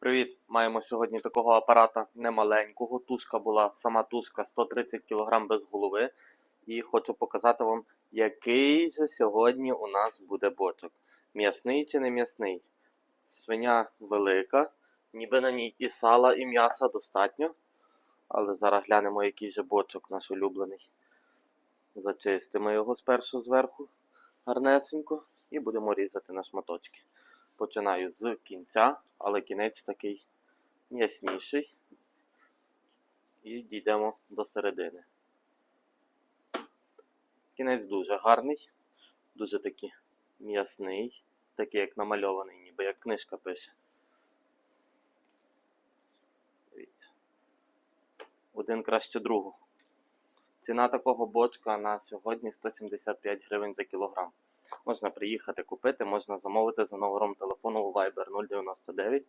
Привіт! Маємо сьогодні такого апарата немаленького. Тушка була, сама тушка 130 кг без голови. І хочу показати вам, який же сьогодні у нас буде бочок. М'ясний чи не м'ясний? Свиня велика, ніби на ній і сала, і м'яса достатньо. Але зараз глянемо, який же бочок наш улюблений. Зачистимо його спершу зверху гарнесенько і будемо різати на шматочки. Починаю з кінця, але кінець такий м'ясніший. І дійдемо до середини. Кінець дуже гарний, дуже такий м'ясний, такий як намальований, ніби як книжка пише. Дивіться. Один краще другого. Ціна такого бочка на сьогодні 175 гривень за кілограм. Можна приїхати купити, можна замовити за номером телефону у Viber 099